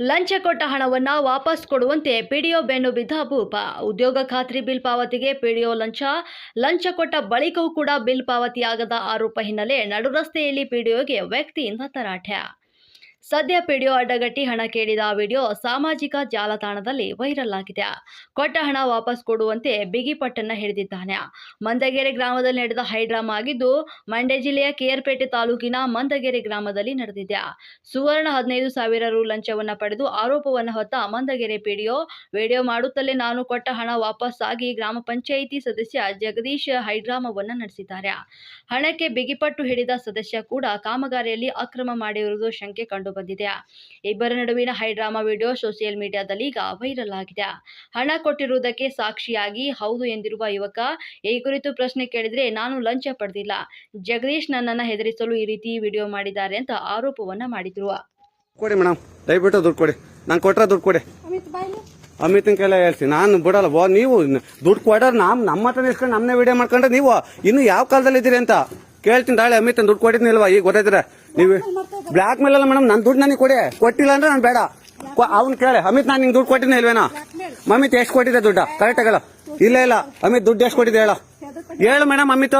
ಲಂಚ ಕೊಟ್ಟ ಹಣವನ್ನು ವಾಪಸ್ ಕೊಡುವಂತೆ ಪಿಡಿಒ ಬೆನ್ನು ಬಿದ್ದ ಭೂಪ ಉದ್ಯೋಗ ಖಾತ್ರಿ ಬಿಲ್ ಪಾವತಿಗೆ ಪಿಡಿಒ ಲಂಚ. ಲಂಚ ಕೊಟ್ಟ ಬಳಿಕವೂ ಕೂಡ ಬಿಲ್ ಪಾವತಿಯಾಗದ ಆರೋಪ ಹಿನ್ನೆಲೆ ನಡು ರಸ್ತೆಯಲ್ಲಿ ಪಿಡಿಒಗೆ ವ್ಯಕ್ತಿಯಿಂದ ತರಾಟೆ. ಸದ್ಯ ಪಿಡಿಯೋ ಅಡ್ಡಗಟ್ಟಿ ಹಣ ಕೇಳಿದ ವಿಡಿಯೋ ಸಾಮಾಜಿಕ ಜಾಲತಾಣದಲ್ಲಿ ವೈರಲ್ ಆಗಿದೆ. ಕೊಟ್ಟ ಹಣ ವಾಪಸ್ ಕೊಡುವಂತೆ ಬಿಗಿಪಟ್ಟನ್ನ ಹಿಡಿದಿದ್ದಾನೆ. ಮಂದಗೆರೆ ಗ್ರಾಮದಲ್ಲಿ ನಡೆದ ಹೈಡ್ರಾಮಾ ಆಗಿದ್ದು, ಮಂಡ್ಯ ಜಿಲ್ಲೆಯ ಕೇರ್ಪೇಟೆ ತಾಲೂಕಿನ ಮಂದಗೆರೆ ಗ್ರಾಮದಲ್ಲಿ ನಡೆದಿದೆ. ಸುವರ್ಣ ಹದಿನೈದು ಸಾವಿರ ರು ಲಂಚವನ್ನ ಪಡೆದು ಆರೋಪವನ್ನು ಹೊತ್ತ ಮಂದಗೆರೆ ಪಿಡಿಯೋ, ವಿಡಿಯೋ ಮಾಡುತ್ತಲೇ ನಾನು ಕೊಟ್ಟ ಹಣ ವಾಪಸ್ ಆಗಿ ಗ್ರಾಮ ಪಂಚಾಯಿತಿ ಸದಸ್ಯ ಜಗದೀಶ್ ಹೈಡ್ರಾಮವನ್ನ ನಡೆಸಿದ್ದಾರೆ. ಹಣಕ್ಕೆ ಬಿಗಿಪಟ್ಟು ಹಿಡಿದ ಸದಸ್ಯ ಕೂಡ ಕಾಮಗಾರಿಯಲ್ಲಿ ಅಕ್ರಮ ಮಾಡಿರುವುದು ಶಂಕೆ ಕಂಡುಬಂದಿದೆ ಇಬ್ಬರ ನಡುವಿನ ಹೈಡ್ರಾಮಾ ವಿಡಿಯೋ ಸೋಷಿಯಲ್ ಮೀಡಿಯಾದಲ್ಲಿ ಈಗ ವೈರಲ್ ಆಗಿದೆ. ಹಣ ಕೊಟ್ಟಿರುವುದಕ್ಕೆ ಸಾಕ್ಷಿಯಾಗಿ ಹೌದು ಎಂದಿರುವ ಯುವಕ ಈ ಕುರಿತು ಪ್ರಶ್ನೆ ಕೇಳಿದ್ರೆ ನಾನು ಲಂಚ ಪಡೆದಿಲ್ಲ. ಜಗದೀಶ್ ನನ್ನನ್ನ ಹೆದರಿಸಲು ಈ ರೀತಿ ವಿಡಿಯೋ ಮಾಡಿದ್ದಾರೆ ಅಂತ ಆರೋಪವನ್ನ ಮಾಡಿದ್ರು. ಕೊಡಿ ಮೇಡಮ್ ದಯವಿಟ್ಟು ದುಡ್ಡು ಕೊಡಿ. ನಾನು ಕೊಟ್ರೆ ದುಡ್ಡು ಕೊಡಿ. ಅಮಿತ್ ಅಮಿತನ ಕೈಲ ಹೇಳ್ತೀನಿ. ನಾನು ಬಿಡಲ್ಲ. ಬಾ ನೀವು ದುಡ್ಡು ಕೊಡೋರು ನಮ್ ನಮ್ಮ ಹತ್ರ ಇಸ್ಕೊಂಡು ನಮ್ಮನ್ನೇ ವಿಡಿಯೋ ಮಾಡ್ಕೊಂಡ್ರೆ ನೀವು ಇನ್ನು ಯಾವ ಕಾಲದಲ್ಲಿ ಇದ್ದೀರಿ ಅಂತ? ಕೇಳ್ತೀನಿ ದಾಳೆ ಅಮಿತ್ ದುಡ್ಡು ಕೊಟ್ಟಿದ್ನಿಲ್ವಾ? ಈಗ ಗೊತ್ತಾಯ್ತಾರೆ ನೀವು ಬ್ಲಾಕ್ ಮೇಲ್ ಅಲ್ಲ ಮೇಡಮ್ ನನ್ನ ದುಡ್ಡು ನನಗೆ ಕೊಡಿ. ಕೊಟ್ಟಿಲ್ಲ ಅಂದ್ರೆ ನಾನು ಬೇಡ. ಅವ್ನು ಕೇಳಿ, ಅಮಿತ್ ನಾನು ನಿಂಗೆ ದುಡ್ಡು ಕೊಟ್ಟಿದ್ದೆ ಇಲ್ವೇನಾ? ಅಮಿತ್ ಎಷ್ಟು ಕೊಟ್ಟಿದೆ ದುಡ್ಡ? ಕರೆಕ್ಟ್ ಆಗಲ್ಲ. ಇಲ್ಲ ಇಲ್ಲ. ಅಮಿತ್ ದುಡ್ಡು ಎಷ್ಟು ಕೊಟ್ಟಿದೆ ಹೇಳು. ಹೇಳು ಮೇಡಮ್ ಅಮಿತ್.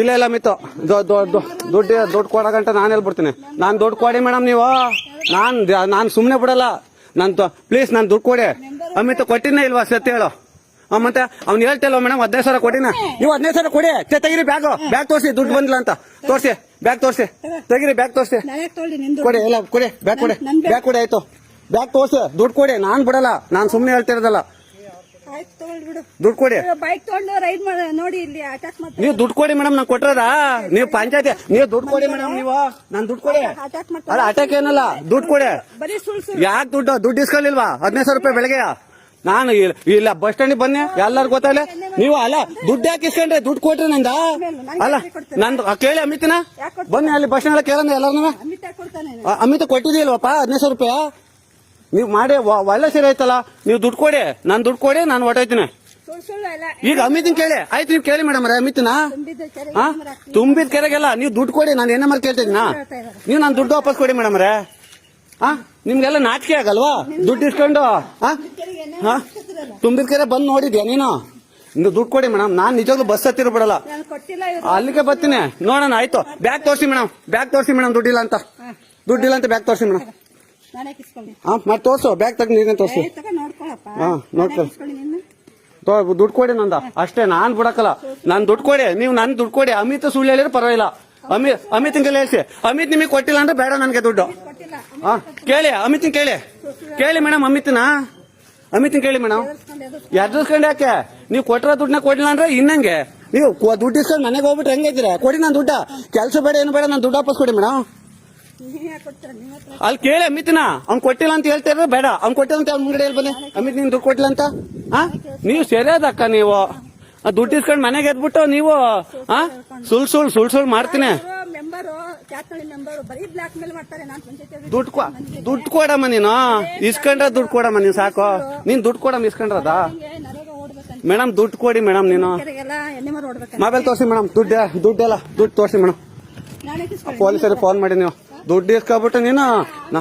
ಇಲ್ಲ ಇಲ್ಲ ಅಮಿತ್. ದುಡ್ಡು ದುಡ್ಡು ಕೊಡಗಂಟ ನಾನು ಹೇಳ್ಬಿಡ್ತೀನಿ. ಬಿಡ್ತೀನಿ ನಾನು ದುಡ್ಡು ಕೊಡಿ ಮೇಡಮ್ ನೀವು. ನಾನು ನಾನು ಸುಮ್ಮನೆ ಬಿಡಲ್ಲ. ನಾನು ಪ್ಲೀಸ್ ನಾನು ದುಡ್ಡು ಕೊಡಿ. ಅಮಿತ್ ಕೊಟ್ಟಿನ ಇಲ್ವಾ? ಸತ್ಯ ಹೇಳು. ಮತ್ತೆ ಅವ್ನು ಹೇಳ್ತಿಲ್ವ ಮೇಡಮ್ ಹದಿನೈದು ಸಾವಿರ ಕೊಟ್ಟಿನ ನೀವು ಹದಿನೈದು ಸಾವಿರ ಕೊಡಿ ತೆಗಿರಿ ಬ್ಯಾಗ್ ಬ್ಯಾಗ್ ತೋರಿಸಿ ದುಡ್ಡು ಬಂದಿಲ್ಲ ಅಂತ. ತೋರಿಸಿ ಬ್ಯಾಗ್ ತೋರಿಸಿ. ತೆಗಿರಿ ಬ್ಯಾಗ್ ತೋರಿಸಿ. ಕೊಡಿ ಇಲ್ಲ ಕೊಡಿ ಬ್ಯಾಗ್ ಕೊಡಿ. ಬ್ಯಾಗ್- ಕೊಡಿ ಆಯ್ತು. ಬ್ಯಾಗ್ ತೋರಿಸಿ ದುಡ್ಡು ಕೊಡಿ ನಾನು ಬಿಡಲ್ಲ. ನಾನು ಸುಮ್ಮನೆ ಹೇಳ್ತಿರೋದಲ್ಲ ದುಡ್ಡು ಕೊಡಿ. ನೀವು ದುಡ್ಡು ಕೊಡಿ ಮೇಡಮ್ ನಾನು ಕೊಟ್ಟರ ನೀವು ಪಂಚಾಯತಿ ನೀವು ದುಡ್ಡು ಕೊಡಿ ಮೇಡಮ್ ನೀವು. ನಾನು ದುಡ್ಡು ಕೊಡಿ. ಅಟ್ಯಾಕ್ ಅಲ್ಲ ಅಟ್ಯಾಕ್ ಏನಲ್ಲ? ದುಡ್ಡು ಕೊಡಿ. ಯಾಕೆ ದುಡ್ಡು? ದುಡ್ಡು ಇಸ್ಕೊಳ್ಳಿಲ್ವಾ? ಹದಿನೈದು ಸಾವಿರ ರೂಪಾಯಿ ಬೆಳಗ್ಗೆ ನಾನು ಇಲ್ಲ- ಬಸ್ ಸ್ಟ್ಯಾಂಡಿಗೆ ಬನ್ನಿ. ಎಲ್ಲಾರು ಗೊತ್ತಾಗಲ್ಲ ನೀವು ಅಲ್ಲ ದುಡ್ಡು ಯಾಕೆ ಇಸ್ಕೊಂಡ್ರೆ? ದುಡ್ಡು ಕೊಟ್ರಿ ನಂದ? ಅಲ್ಲ ನಂದು ಕೇಳಿ ಅಮಿತನ? ಬನ್ನಿ ಅಲ್ಲಿ ಬಸ್ ಸ್ಟ್ಯಾಂಡ್ ಕೇಳಂದ ಎಲ್ಲರನ್ನ. ಅಮಿತ್ ಕೊಟ್ಟಿದ್ದೀಲ್ವಪ್ಪ ಹದಿನೈದು ಸಾವಿರ ರೂಪಾಯಿ? ನೀವು ಮಾಡಿ ಒಳ್ಳೆ ಸೀರೆ ಐತಲ್ಲ ನೀವು ದುಡ್ಡು ಕೊಡಿ. ನಾನು ದುಡ್ಡು ಕೊಡಿ ನಾನು ಹೊಟ್ಟೋಯ್ತೀನಿ ಈಗ ಅಮಿತನ್ ಕೇಳಿ. ಆಯ್ತು ನೀವು ಕೇಳಿ ಮೇಡಮ್ ಅಮಿತಿನ. ತುಂಬಿದ ಕೆರೆಗೆಲ್ಲ ನೀವು ದುಡ್ಡು ಕೊಡಿ ನಾನು ಏನೇ ಮಾಡಿ ಕೇಳ್ತಿದ್ದೀನಾ ನೀವು ನಾನು ದುಡ್ಡು ವಾಪಸ್ ಕೊಡಿ ಮೇಡಮ್ ನಿಮ್ಗೆಲ್ಲ ನಾಚಿಕೆ ಆಗಲ್ವಾ? ದುಡ್ಡು ಇಸ್ಕೊಂಡು ತುಂಬಿದ ಕೆರೆ ಬಂದು ನೋಡಿದ್ಯಾ ನೀನು? ನೀವು ದುಡ್ಡು ಕೊಡಿ ಮೇಡಮ್ ನಾನು ನಿಜವಾಗ್ಲೂ ಬಸ್ ಹತ್ತಿರ ಬಿಡಲ್ಲ. ಅಲ್ಲಿಗೆ ಬರ್ತೀನಿ. ನೋಡೋಣ ಆಯ್ತು. ಬ್ಯಾಗ್ ತೋರಿಸಿ ಮೇಡಮ್ ಬ್ಯಾಗ್ ತೋರಿಸಿ ಮೇಡಮ್ ದುಡ್ಡಿಲ್ಲ ಅಂತ. ದುಡ್ಡಿಲ್ಲ ಅಂತ ಬ್ಯಾಗ್ ತೋರಿಸಿ ಮೇಡಮ್. ಹಾ ಮತ್ತೆ ತೋರ್ಸು ಬ್ಯಾಗ್ ತಗೊಂಡು ನೀನೇ ತೋರಿಸಿ. ಹಾ, ದುಡ್ಡು ಕೊಡಿ ನಂದ. ಅಷ್ಟೇ ನಾನ್ ಬಿಡಕಲ್ಲ ನಾನ್ ದುಡ್ಡು ಕೊಡಿ. ನೀವು ನನ್ ದುಡ್ಡು ಕೊಡಿ. ಅಮಿತ್ ಸುಳ್ಳು ಹೇಳಿದ್ರೆ ಪರವಾಗಿಲ್ಲ. ಅಮಿತ್ ಅಮಿತ್ ಹೇಳ್ಸಿ. ಅಮಿತ್ ನಿಮಗೆ ಕೊಟ್ಟಿಲ್ಲ ಅಂದ್ರೆ ಬೇಡ ನನಗೆ ದುಡ್ಡು. ಕೇಳಿ, ಅಮಿತ್ನ ಕೇಳಿ. ಕೇಳಿ ಮೇಡಮ್, ಅಮಿತ್ನ? ಅಮಿತ್ನ ಕೇಳಿ ಮೇಡಮ್. ಎದುರ್ಸ್ಕೊಂಡು ಯಾಕೆ? ನೀವು ಕೊಟ್ಟಿರೋ ದುಡ್ಡನ್ನ ಕೊಡ್ಲಿಲ್ಲ ಅಂದ್ರೆ ಇನ್ನಂಗೆ. ನೀವು ದುಡ್ಡು ಇಸ್ಕೊಂಡು ಮನೆಗೆ ಹೋಗ್ಬಿಟ್ರೆ ಹೆಂಗೈತಿರ ಕೊಡಿ ನನ್ನ ದುಡ್ಡ. ಕೆಲಸ ಬೇಡ, ಏನು ಬೇಡ, ನಾನು ದುಡ್ಡು ವಾಪಸ್ ಕೊಡಿ ಮೇಡಮ್. ಅಲ್ಲಿ ಕೇಳಿ ಅಮಿತ್ನ. ಅವ್ನು ಕೊಟ್ಟಿಲ್ಲ ಅಂತ ಹೇಳ್ತಾ ಬೇಡ. ಅವ್ನು ಕೊಟ್ಟಿಲ್ಲ ಅಂತ ಮುಂಗಡೆ ಹೇಳಿ ಬನ್ನಿ. ಅಮಿತ್, ನೀನ್ ದುಡ್ಡು ಕೊಟ್ಟಿಲ್ಲ ಅಂತ? ಹಾ ನೀವು ಸರಿಯಾದಕ್ಕ ನೀವು. ದುಡ್ಡು ಇಸ್ಕೊಂಡು ಮನೆಗೆ ಎದ್ಬಿಟ್ಟು ನೀವು ಸುಳ್ ಸುಳ್ ಸುಳ್ ಸುಳ್ ಮಾಡ್ತೀನಿ. ಮೆಂಬರು ಚಾತಳಿ ಮೆಂಬರು ಬರೀ ಬ್ಲಾಕ್ ಮೇಲ್ ಮಾಡ್ತಾರೆ ನಾನು ಪಂಚಾಯತ್ ದುಡ್ಡು ಕೊ ದುಡ್ಡು ಕೊಡಮ್ಮ ನೀನು? ಇಸ್ಕೊಂಡ್ರೆ ದುಡ್ಡು ಕೊಡಮ್ಮ ನೀನು ಸಾಕು. ನೀನ್ ದುಡ್ಡು ಕೊಡಮ್ಮ ಇಸ್ಕೊಂಡ್ರದ? ಮೇಡಮ್ ದುಡ್ಡು ಕೊಡಿ ಮೇಡಮ್ ನೀನು. ಮೊಬೈಲ್ ತೋರಿಸಿ ಮೇಡಮ್ ದುಡ್ಡು ದುಡ್ಡೆಲ್ಲ ದುಡ್ಡು ತೋರಿಸಿ ಮೇಡಮ್. ಪೊಲೀಸರಿಗೆ ಫೋನ್ ಮಾಡಿ ನೀವು. ದುಡ್ಡು ಇಸ್ಕೊಬಿಟ್ಟು ನೀನು. ನಾ